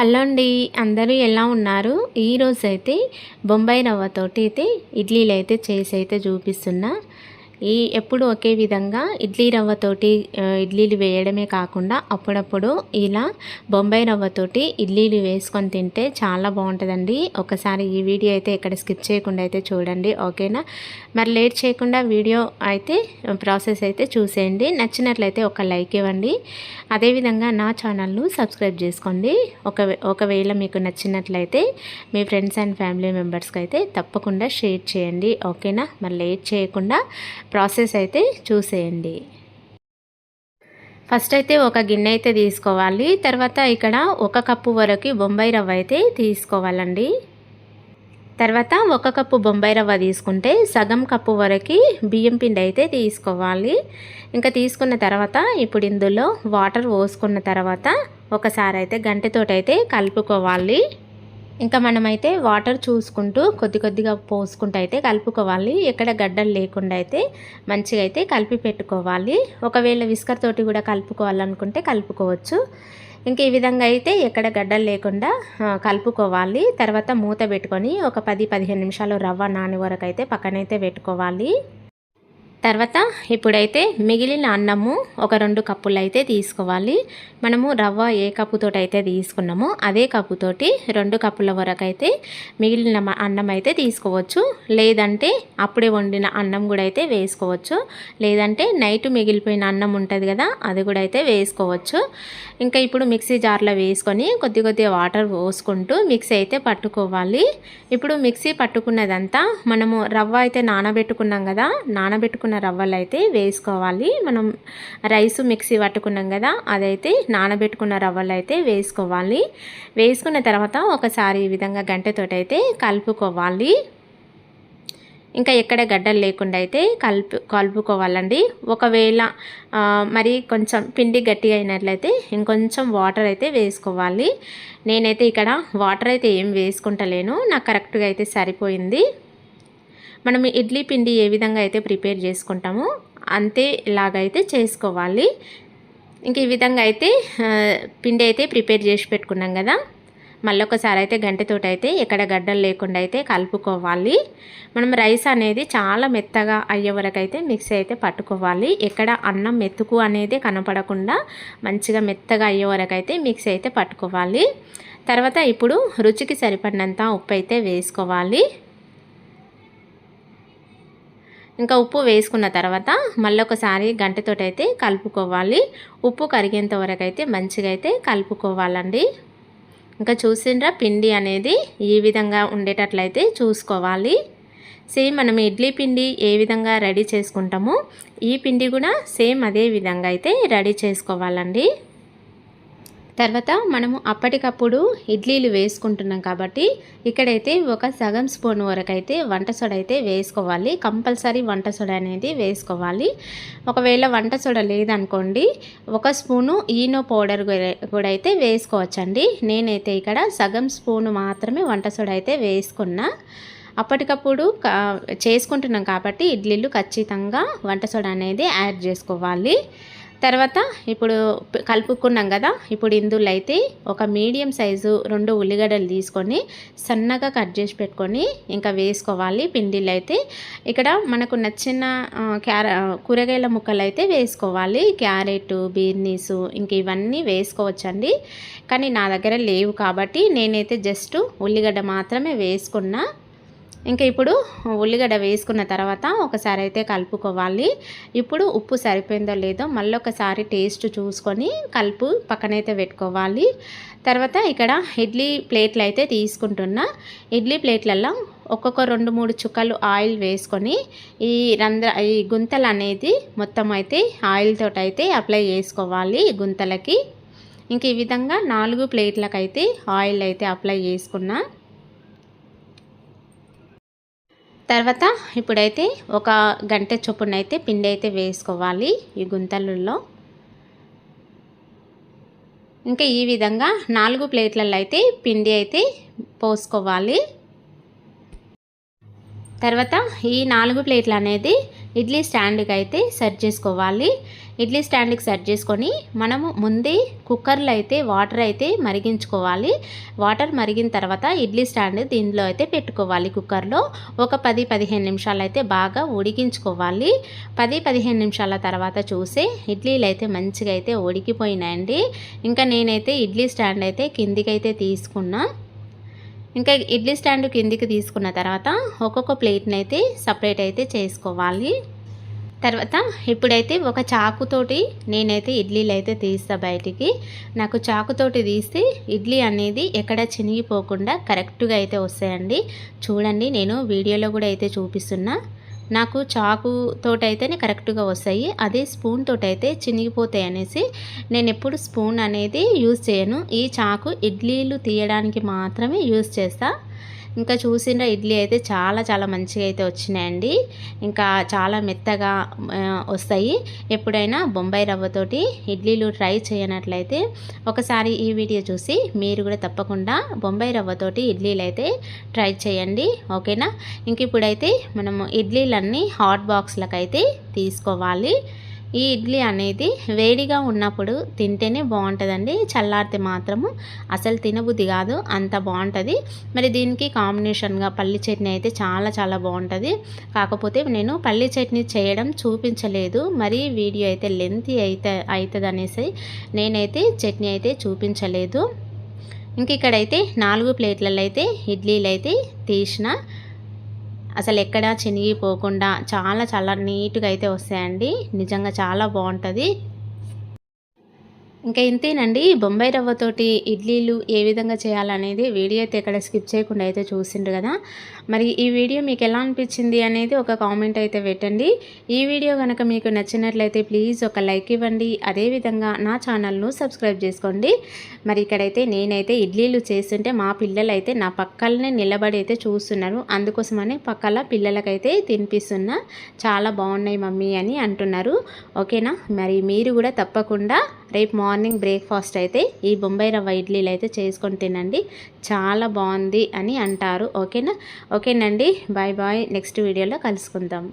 Hello అండి అందరూ ఎలా ఉన్నారు? ఈరోజు అయితే బొంబాయి రవ్వతోటి అయితే ఇడ్లీలు అయితే చేసి అయితే చూపిస్తున్నా. ఈ ఎప్పుడు ఒకే విధంగా ఇడ్లీ రవ్వతోటి ఇడ్లీలు వేయడమే కాకుండా అప్పుడప్పుడు ఇలా బొంబాయి రవ్వతోటి ఇడ్లీలు వేసుకొని తింటే చాలా బాగుంటుందండి. ఒకసారి ఈ వీడియో అయితే ఇక్కడ స్కిప్ చేయకుండా అయితే చూడండి ఓకేనా? మరి లేట్ చేయకుండా వీడియో అయితే ప్రాసెస్ అయితే చూసేయండి. నచ్చినట్లయితే ఒక లైక్ ఇవ్వండి. అదేవిధంగా నా ఛానల్ను సబ్స్క్రైబ్ చేసుకోండి. ఒక ఒకవేళ మీకు నచ్చినట్లయితే మీ ఫ్రెండ్స్ అండ్ ఫ్యామిలీ మెంబర్స్కి అయితే తప్పకుండా షేర్ చేయండి ఓకేనా? మరి లేట్ చేయకుండా ప్రాసెస్ అయితే చూసేయండి. ఫస్ట్ అయితే ఒక గిన్నె అయితే తీసుకోవాలి. తర్వాత ఇక్కడ ఒక కప్పు వరకు బొంబాయి రవ్వ అయితే తీసుకోవాలండి. తర్వాత ఒక కప్పు బొంబాయి రవ్వ తీసుకుంటే సగం కప్పు వరకు బియ్యం పిండి అయితే తీసుకోవాలి. ఇంకా తీసుకున్న తర్వాత ఇప్పుడు ఇందులో వాటర్ పోసుకున్న తర్వాత ఒకసారి అయితే గంటతోటైతే కలుపుకోవాలి. ఇంకా మనమైతే వాటర్ చూసుకుంటూ కొద్ది కొద్దిగా పోసుకుంటూ అయితే కలుపుకోవాలి. ఎక్కడ గడ్డలు లేకుండా అయితే మంచిగా అయితే కలిపి పెట్టుకోవాలి. ఒకవేళ విస్కర్ తోటి కూడా కలుపుకోవాలనుకుంటే కలుపుకోవచ్చు. ఇంకా ఈ విధంగా అయితే ఎక్కడ గడ్డలు లేకుండా కలుపుకోవాలి. తర్వాత మూత పెట్టుకొని ఒక పది పదిహేను నిమిషాలు రవ్వ నాని వరకు అయితే పక్కనైతే పెట్టుకోవాలి. తర్వాత ఇప్పుడైతే మిగిలిన అన్నము ఒక రెండు కప్పులు అయితే తీసుకోవాలి. మనము రవ్వ ఏ కప్పుతోటి అయితే తీసుకున్నామో అదే కప్పుతోటి రెండు కప్పుల వరకు అయితే మిగిలిన అన్నం అయితే తీసుకోవచ్చు. లేదంటే అప్పుడే వండిన అన్నం కూడా అయితే వేసుకోవచ్చు. లేదంటే నైట్ మిగిలిపోయిన అన్నం ఉంటుంది కదా అది కూడా అయితే వేసుకోవచ్చు. ఇంకా ఇప్పుడు మిక్సీ జార్లో వేసుకొని కొద్ది కొద్దిగా వాటర్ పోసుకుంటూ మిక్సీ అయితే పట్టుకోవాలి. ఇప్పుడు మిక్సీ పట్టుకున్నదంతా మనము రవ్వ అయితే నానబెట్టుకున్నాం కదా నానబెట్టుకున్న రవ్వలు అయితే వేసుకోవాలి. మనం రైస్ మిక్సీ పట్టుకున్నాం కదా అదైతే నానబెట్టుకున్న రవ్వలు అయితే వేసుకోవాలి. వేసుకున్న తర్వాత ఒకసారి ఈ విధంగా గంటతోటి అయితే కలుపుకోవాలి. ఇంకా ఎక్కడ గడ్డలు లేకుండా అయితే కలుపు కలుపుకోవాలండి. ఒకవేళ మరి కొంచెం పిండి గట్టిగా అయినట్లయితే ఇంకొంచెం వాటర్ అయితే వేసుకోవాలి. నేనైతే ఇక్కడ వాటర్ అయితే ఏం వేసుకుంటలేను. నాకు కరెక్ట్గా అయితే సరిపోయింది. మనం ఇడ్లీ పిండి ఏ విధంగా అయితే ప్రిపేర్ చేసుకుంటామో అంతే ఇలాగైతే చేసుకోవాలి. ఇంక ఈ విధంగా అయితే పిండి అయితే ప్రిపేర్ చేసి పెట్టుకున్నాం కదా. మళ్ళీ ఒకసారి అయితే గంటతోటి అయితే ఎక్కడ గడ్డలు లేకుండా అయితే కలుపుకోవాలి. మనం రైస్ అనేది చాలా మెత్తగా అయ్యే వరకు అయితే మిక్సీ అయితే పట్టుకోవాలి. ఎక్కడ అన్నం మెతుకు అనేది కనపడకుండా మంచిగా మెత్తగా అయ్యే వరకు అయితే మిక్సీ అయితే పట్టుకోవాలి. తర్వాత ఇప్పుడు రుచికి సరిపడినంత ఉప్పు అయితే వేసుకోవాలి. ఇంకా ఉప్పు వేసుకున్న తర్వాత మళ్ళీ ఒకసారి గంటతోటి అయితే కలుపుకోవాలి. ఉప్పు కరిగేంత వరకు అయితే మంచిగా అయితే కలుపుకోవాలండి. ఇంకా చూసిండ్రా పిండి అనేది ఈ విధంగా ఉండేటట్లయితే చూసుకోవాలి. సేమ్ మనం ఇడ్లీ పిండి ఏ విధంగా రెడీ చేసుకుంటామో ఈ పిండి కూడా సేమ్ అదే విధంగా అయితే రెడీ చేసుకోవాలండి. తర్వాత మనము అప్పటికప్పుడు ఇడ్లీలు వేసుకుంటున్నాం కాబట్టి ఇక్కడైతే ఒక సగం స్పూన్ వరకు అయితే వంట సోడ అయితే వేసుకోవాలి. కంపల్సరీ వంట సోడ అనేది వేసుకోవాలి. ఒకవేళ వంట సోడ లేదనుకోండి ఒక స్పూను ఈనో పౌడర్ కూడా- అయితే వేసుకోవచ్చండి. నేనైతే ఇక్కడ సగం స్పూను మాత్రమే వంట సోడ అయితే వేసుకున్నా. అప్పటికప్పుడు చేసుకుంటున్నాం కాబట్టి ఇడ్లీలు ఖచ్చితంగా వంట సోడా అనేది యాడ్ చేసుకోవాలి. తర్వాత ఇప్పుడు కలుపుకున్నాం కదా ఇప్పుడు ఇందులో అయితే ఒక మీడియం సైజు రెండు ఉల్లిగడ్డలు తీసుకొని సన్నగా కట్ చేసి పెట్టుకొని ఇంకా వేసుకోవాలి పిండిలు అయితే ఇక్కడ మనకు నచ్చిన క్యార కూరగాయల ముక్కలు అయితే వేసుకోవాలి. క్యారెట్ బీర్నీసు ఇంక ఇవన్నీ వేసుకోవచ్చండి. కానీ నా దగ్గర లేవు కాబట్టి నేనైతే జస్ట్ ఉల్లిగడ్డ మాత్రమే వేసుకున్నా. ఇంకా ఇప్పుడు ఉల్లిగడ్డ వేసుకున్న తర్వాత ఒకసారి అయితే కలుపుకోవాలి. ఇప్పుడు ఉప్పు సరిపోయిందో లేదో మళ్ళీ ఒకసారి టేస్ట్ చూసుకొని కలుపు పక్కనైతే పెట్టుకోవాలి. తర్వాత ఇక్కడ ఇడ్లీ ప్లేట్లు అయితే తీసుకుంటున్నా. ఇడ్లీ ప్లేట్లలో ఒక్కొక్క రెండు మూడు చుక్కలు ఆయిల్ వేసుకొని ఈ రంధ్ర ఈ గుంతలు అనేది మొత్తం అయితే ఆయిల్ అయితే అప్లై చేసుకోవాలి గుంతలకి. ఇంక ఈ విధంగా నాలుగు ప్లేట్లకైతే ఆయిల్ అయితే అప్లై చేసుకున్నా. తర్వాత ఇప్పుడైతే ఒక గంట చొప్పున అయితే పిండి అయితే వేసుకోవాలి ఈ గుంతలలో. ఇంకా ఈ విధంగా నాలుగు ప్లేట్లలో అయితే పిండి అయితే పోసుకోవాలి. తర్వాత ఈ నాలుగు ప్లేట్లు అనేది ఇడ్లీ స్టాండ్కి అయితే సెట్ చేసుకోవాలి. ఇడ్లీ స్టాండ్కి సెట్ చేసుకొని మనము ముందే కుక్కర్లో అయితే వాటర్ అయితే మరిగించుకోవాలి. వాటర్ మరిగిన తర్వాత ఇడ్లీ స్టాండ్ దీనిలో అయితే పెట్టుకోవాలి కుక్కర్లో. ఒక పది పదిహేను నిమిషాలు అయితే బాగా ఉడికించుకోవాలి. పది పదిహేను నిమిషాల తర్వాత చూసి ఇడ్లీలు అయితే మంచిగా అయితే ఉడికిపోయినాయండి. ఇంకా నేనైతే ఇడ్లీ స్టాండ్ అయితే కిందికైతే తీసుకున్నా. ఇంకా ఇడ్లీ స్టాండ్ కిందికి తీసుకున్న తర్వాత ఒక్కొక్క ప్లేట్ని అయితే సపరేట్ అయితే చేసుకోవాలి. తర్వాత ఇప్పుడైతే ఒక చాకుతోటి నేనైతే ఇడ్లీలు అయితే తీస్తా బయటికి. నాకు చాకుతోటి తీస్తే ఇడ్లీ అనేది ఎక్కడ చినిగిపోకుండా కరెక్ట్గా అయితే వస్తాయండి. చూడండి నేను వీడియోలో కూడా అయితే చూపిస్తున్నా. నాకు చాకు తోటైతేనే కరెక్ట్గా వస్తాయి. అదే స్పూన్ తోటైతే చినిగిపోతాయి అనేసి నేను ఎప్పుడు స్పూన్ అనేది యూజ్ చేయను. ఈ చాకు ఇడ్లీలు తీయడానికి మాత్రమే యూజ్ చేస్తాను ఇంకా చూసిన ఇడ్లీ అయితే చాలా చాలా మంచిగా అయితే వచ్చినాయండి. ఇంకా చాలా మెత్తగా వస్తాయి. ఎప్పుడైనా బొంబాయి రవ్వతోటి ఇడ్లీలు ట్రై చేయనట్లయితే ఒకసారి ఈ వీడియో చూసి మీరు కూడా తప్పకుండా బొంబాయి రవ్వతోటి ఇడ్లీలు అయితే ట్రై చేయండి. ఓకేనా? ఇంక ఇప్పుడైతే మనము ఇడ్లీలన్నీ హాట్ బాక్స్లకు అయితే తీసుకోవాలి. ఈ ఇడ్లీ అనేది వేడిగా ఉన్నప్పుడు తింటేనే బాగుంటుందండి. చల్లారితే మాత్రము అసలు తినబుద్ధి కాదు అంత బాగుంటుంది. మరి దీనికి కాంబినేషన్గా పల్లి చట్నీ అయితే చాలా చాలా బాగుంటుంది. కాకపోతే నేను పల్లి చట్నీ చేయడం చూపించలేదు. మరి వీడియో అయితే లెంత్ అయితే అవుతుంది అనేసి నేనైతే చట్నీ అయితే చూపించలేదు. ఇంక ఇక్కడైతే నాలుగు ప్లేట్లలో అయితే ఇడ్లీలు అయితే తీసిన. అసలు ఎక్కడా చినిగిపోకుండా చాలా చాలా నీట్గా అయితే వస్తాయండి. నిజంగా చాలా బాగుంటుంది ఇంకా ఇంతేనండి. బొంబాయి రవ్వతోటి ఇడ్లీలు ఏ విధంగా చేయాలనేది వీడియో అయితే ఎక్కడ స్కిప్ చేయకుండా అయితే చూసిండ్రు కదా. మరి ఈ వీడియో మీకు ఎలా అనిపించింది అనేది ఒక కామెంట్ అయితే పెట్టండి. ఈ వీడియో కనుక మీకు నచ్చినట్లయితే ప్లీజ్ ఒక లైక్ ఇవ్వండి. అదేవిధంగా నా ఛానల్ను సబ్స్క్రైబ్ చేసుకోండి. మరి ఇక్కడైతే నేనైతే ఇడ్లీలు చేస్తుంటే మా పిల్లలు అయితే నా పక్కలనే నిలబడి అయితే చూస్తున్నారు. అందుకోసమని పక్కల పిల్లలకైతే తినిపిస్తున్నా. చాలా బాగున్నాయి మమ్మీ అని అంటున్నారు. ఓకేనా? మరి మీరు కూడా తప్పకుండా రేపు మార్నింగ్ బ్రేక్ఫాస్ట్ అయితే ఈ బొంబాయి రవ్వ ఇడ్లీలు అయితే చేసుకొని తినండి. చాలా బాగుంది అని అంటారు. ఓకేనా? ఓకేనండి. Bye bye. నెక్స్ట్ వీడియోలో కలుసుకుందాం.